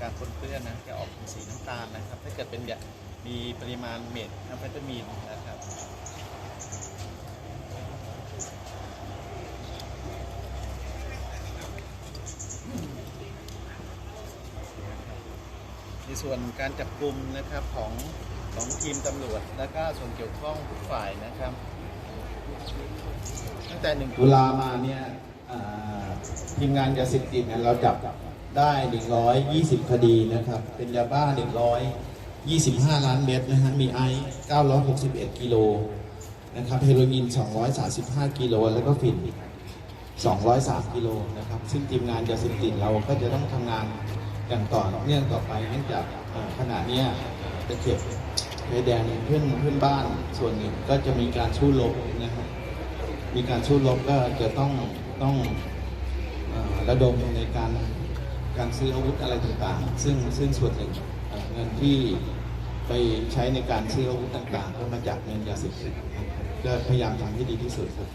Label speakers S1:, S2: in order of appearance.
S1: การปนเปื้อนนะจะออกเป็นสีน้ำตาลนะครับ ถ้าเกิดเป็นแบบมีปริมาณเม็ดแอมเฟตามีนนะครับในส่วนการจับกลุ่มนะครับของของทีมตำรวจและก็ส่วนเกี่ยวข้องทุกฝ่ายนะครับ ตั้งแต่หนึ่งตุลามาเนี่ย ทีมงานยาเสพติดเนี่ยเราจับได้ 120 คดีนะครับ เป็นยาบ้า 125 ล้านเม็ดนะฮะ มีไอซ์961 กิโลนะครับ เฮโรอีน 235 กิโล แล้วก็ฝิ่น203 กิโลนะครับ ซึ่งทีมงานยาเสพติดเราก็จะต้องทำงานอย่างต่อเนื่องต่อไปเนื่องจากขณะนี้ยตะเข็บชายแดนเพื่อนเพื่อนบ้านส่วนหนึ่งก็จะมีการสู้รบนะฮะมีการสู้รบก็จะต้องต้อง ระดมในการการซื้ออาวุธอะไรต่างๆ ซึ่งซึ่งส่วนหนึ่งเงินที่ไปใช้ในการซื้ออาวุธต่างๆก็มาจากเงินยาเสพติดนะครับก็พยายามทำให้ดีที่สุดครับ